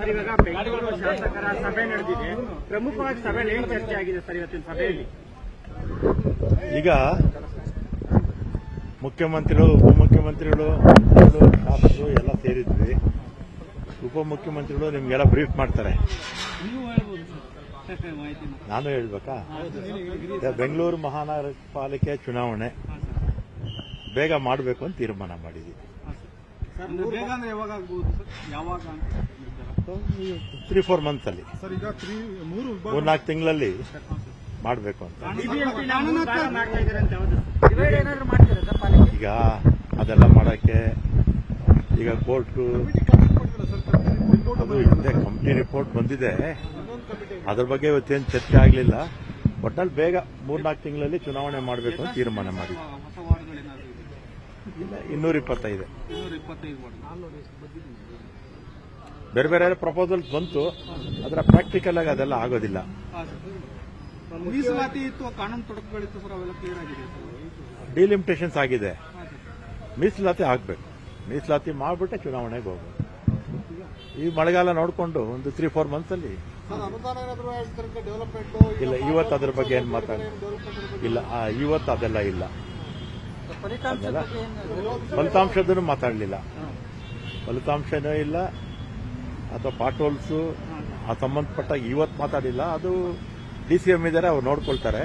Sir, ಇವಾಗ ಬೆಂಗಳೂರು ಶಾಸಕರ ಸಭೆ ನಡೆದಿದೆ. ಪ್ರಮುಖವಾಗಿ ಸಭೆ ಏನು ಚರ್ಚೆ ಆಗಿದೆ ಸರ್ ಇವತ್ತಿನ ಸಭೆಯಲ್ಲಿ? ಈಗ ಮುಖ್ಯಮಂತ್ರಿಗಳು, ಉಪಮುಖ್ಯಮಂತ್ರಿಗಳು, ಮಂತ್ರಿಗಳು, ಶಾಸಕರು ಎಲ್ಲ ಸೇರಿದ್ವಿ. ಉಪಮುಖ್ಯಮಂತ್ರಿಗಳು ನಿಮ್ಗೆಲ್ಲ ಬ್ರೀಫ್ ಮಾಡ್ತಾರೆ. ನಾನು ಹೇಳ್ಬೇಕಾ? ಬೆಂಗಳೂರು ಮಹಾನಗರ ಪಾಲಿಕೆ ಚುನಾವಣೆ. ಬೇಗ ಮಾಡಬೇಕು ಅಂತ ತೀರ್ಮಾನ ಅಂದ್ರೆ ಯಾವಾಗ ಆಗ್ಬೋದು ಸರ್? ಯಾವಾಗ ಅಂತ ನಿರ್ಧಾರ? ತ್ರೀ ಫೋರ್ ಮಂತ್ ಅಲ್ಲಿ. ಸರ್ ಈಗ ತ್ರೀ ಮೂರು ಮೂರ್ನಾಲ್ಕು ತಿಂಗಳಲ್ಲಿ ಮಾಡಬೇಕು ಅಂತ. ಈಗ ಅದೆಲ್ಲ ಮಾಡಕ್ಕೆ ಈಗ ಕೋರ್ಟು ಅದು ಹಿಂದೆ ಕಂಪ್ನಿ ರಿಪೋರ್ಟ್ ಬಂದಿದೆ. ಅದ್ರ ಬಗ್ಗೆ ಇವತ್ತೇನು ಚರ್ಚೆ ಆಗಲಿಲ್ಲ. ಒಟ್ಟಲ್ಲಿ ಬೇಗ ಮೂರ್ನಾಲ್ಕು ತಿಂಗಳಲ್ಲಿ ಚುನಾವಣೆ ಮಾಡಬೇಕು ಅಂತ ತೀರ್ಮಾನ ಮಾಡಿ ಹೊಸ ವಾರ್ಡ್ಗಳೇನಾದ್ರು ಇದೆ ಇಲ್ಲ ಇನ್ನೂರ ಇಪ್ಪತ್ತೈದು. ಬೇರೆ ಬೇರೆ ಪ್ರಪೋಸಲ್ ಬಂತು ಅದರ ಪ್ರಾಕ್ಟಿಕಲ್ ಆಗಿ ಅದೆಲ್ಲ ಆಗೋದಿಲ್ಲ. ಮೀಸಲಾತಿ ಇತ್ತು ಕಾನೂನು ತೊಡಕುಗಳಿತ್ತು ಸರ್ ಅವೆಲ್ಲ ಕ್ಲಿಯರ್ ಆಗಿದೆ ಡಿಲಿಮಿಟೇಷನ್ಸ್ ಆಗಿದೆ. ಮೀಸಲಾತಿ ಆಗಬೇಕು. ಮೀಸಲಾತಿ ಮಾಡಿಬಿಟ್ಟೆ ಚುನಾವಣೆಗೆ ಹೋಗ್ಬೇಕು. ಈ ಮಳೆಗಾಲ ನೋಡಿಕೊಂಡು ಒಂದು ತ್ರೀ ಫೋರ್ ಮಂತ್ಸ್ ಅಲ್ಲಿ ಇಲ್ಲ ಇವತ್ತು ಅದ್ರ ಬಗ್ಗೆ ಏನು ಮಾತಾಡ ಇಲ್ಲ ಆ, ಇವತ್ತು ಅದೆಲ್ಲ ಇಲ್ಲ. ಫಲಿತಾಂಶದನ್ನು ಮಾತಾಡಲಿಲ್ಲ. ಫಲಿತಾಂಶನೂ ಇಲ್ಲ ಅಥವಾ ಪಾಟೋಲ್ಸು ಆ ಸಂಬಂಧಪಟ್ಟ ಇವತ್ತು ಮಾತಾಡಿಲ್ಲ ಅದು ಡಿ ಸಿ ಎಂ ಇದ್ದಾರೆ ಅವ್ರು ನೋಡ್ಕೊಳ್ತಾರೆ.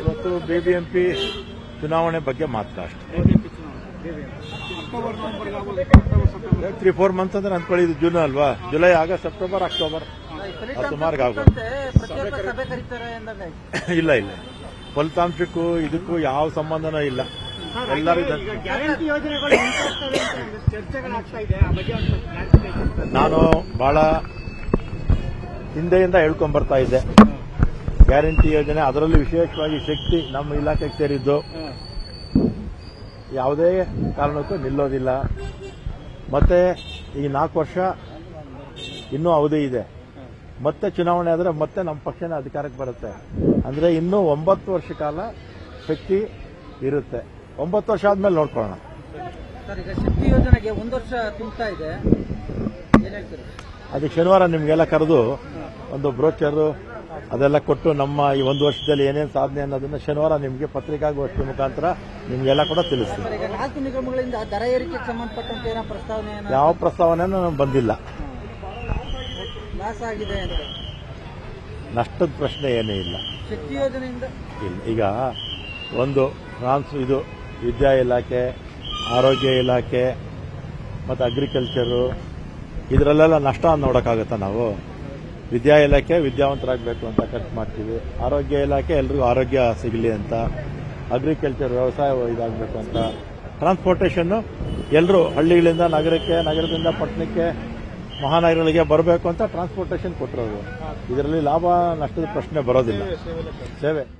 ಇವತ್ತು ಬಿಬಿಎಂಪಿ ಚುನಾವಣೆ ಬಗ್ಗೆ ಮಾತ್ರ ಅಷ್ಟೇ. ತ್ರೀ ಫೋರ್ ಮಂತ್ಸ್ ಅಂದ್ರೆ ಅನ್ಕೊಳ್ಳಿ ಇದು ಜೂನ್ ಅಲ್ವಾ? ಜುಲೈ ಆಗಸ್ಟ್ ಸೆಪ್ಟೆಂಬರ್ ಅಕ್ಟೋಬರ್ ಸುಮಾರಿಗೆ ಇಲ್ಲ ಇಲ್ಲ. ಫಲಿತಾಂಶಕ್ಕೂ ಇದಕ್ಕೂ ಯಾವ ಸಂಬಂಧನೂ ಇಲ್ಲ. ಎಲ್ಲರೂ ಗ್ಯಾರಂಟಿ ಯೋಜನೆಗಳು ಮುಂದುವರಿಸ್ತವೆ ಅಂತ ಒಂದಷ್ಟು ಇದೆ. ಆ ಬಗ್ಗೆ ಒಂದು clarification. ನಾನು ಬಹಳ ಹಿಂದೆಯಿಂದ ಹೇಳ್ಕೊಂಡ್ ಬರ್ತಾ ಇದ್ದೆ. ಗ್ಯಾರಂಟಿ ಯೋಜನೆ ಅದರಲ್ಲೂ ವಿಶೇಷವಾಗಿ ಶಕ್ತಿ ನಮ್ಮ ಇಲಾಖೆಗೆ ಸೇರಿದ್ದು. ಯಾವುದೇ ಕಾರಣಕ್ಕೂ ನಿಲ್ಲೋದಿಲ್ಲ. ಮತ್ತೆ ಈ ನಾಲ್ಕು ವರ್ಷ ಇನ್ನೂ ಅವಧಿ ಇದೆ. ಮತ್ತೆ ಚುನಾವಣೆ ಆದರೆ ಮತ್ತೆ ನಮ್ಮ ಪಕ್ಷನ ಅಧಿಕಾರಕ್ಕೆ ಬರುತ್ತೆ. ಅಂದ್ರೆ ಇನ್ನೂ ಒಂಬತ್ತು ವರ್ಷ ಕಾಲ ಶಕ್ತಿ ಇರುತ್ತೆ. ಒಂಬತ್ತು ವರ್ಷ ಆದ್ಮೇಲೆ ನೋಡ್ಕೊಳ್ಳೋಣ. ಶಕ್ತಿ ಯೋಜನೆಗೆ ಒಂದು ವರ್ಷ ತುಂಬ್ತಾ ಇದೆ. ಅದಕ್ಕೆ ಶನಿವಾರ ನಿಮಗೆಲ್ಲ ಕರೆದು ಒಂದು ಬ್ರೋಚರು ಅದೆಲ್ಲ ಕೊಟ್ಟು ನಮ್ಮ ಈ ಒಂದು ವರ್ಷದಲ್ಲಿ ಏನೇನು ಸಾಧನೆ ಅನ್ನೋದನ್ನ ಶನಿವಾರ ನಿಮಗೆ ಪತ್ರಿಕಾಗೋಷ್ಠಿ ಮುಖಾಂತರ ನಿಮಗೆಲ್ಲ ಕೂಡ ತಿಳಿಸ್ತೀವಿ ದರ ಏರಿಕೆಗೆ ಸಂಬಂಧಪಟ್ಟಂತೆ ಏನೋ ಪ್ರಸ್ತಾವನೆ ಯಾವ ಪ್ರಸ್ತಾವನೆನೂ ಬಂದಿಲ್ಲ. ಲಾಸ್ ಆಗಿದೆ ನಷ್ಟದ ಪ್ರಶ್ನೆ ಏನೇ ಇಲ್ಲ. ಶಕ್ತಿ ಯೋಜನೆಯಿಂದ? ಈಗ ಒಂದು ಫ್ರಾನ್ಸ್ ಇದು ವಿದ್ಯಾ ಇಲಾಖೆ ಆರೋಗ್ಯ ಇಲಾಖೆ ಮತ್ತು ಅಗ್ರಿಕಲ್ಚರು ಇದರಲ್ಲೆಲ್ಲ ನಷ್ಟ ನೋಡೋಕ್ಕಾಗತ್ತಾ ನಾವು? ವಿದ್ಯಾ ಇಲಾಖೆ ವಿದ್ಯಾವಂತರಾಗಬೇಕು ಅಂತ ಖರ್ಚು ಮಾಡ್ತೀವಿ. ಆರೋಗ್ಯ ಇಲಾಖೆ ಎಲ್ರಿಗೂ ಆರೋಗ್ಯ ಸಿಗಲಿ ಅಂತ. ಅಗ್ರಿಕಲ್ಚರ್ ವ್ಯವಸಾಯ ಇದಾಗಬೇಕು ಅಂತ. ಟ್ರಾನ್ಸ್ಪೋರ್ಟೇಷನ್ನು ಎಲ್ಲರೂ ಹಳ್ಳಿಗಳಿಂದ ನಗರಕ್ಕೆ, ನಗರದಿಂದ ಪಟ್ಟಣಕ್ಕೆ, ಮಹಾನಗರಗಳಿಗೆ ಬರಬೇಕು ಅಂತ ಟ್ರಾನ್ಸ್ಪೋರ್ಟೇಷನ್ ಕೊಟ್ಟಿರೋದು ಇದರಲ್ಲಿ ಲಾಭ, ನಷ್ಟದ ಪ್ರಶ್ನೆ ಬರೋದಿಲ್ಲ. ಸೇವೆ.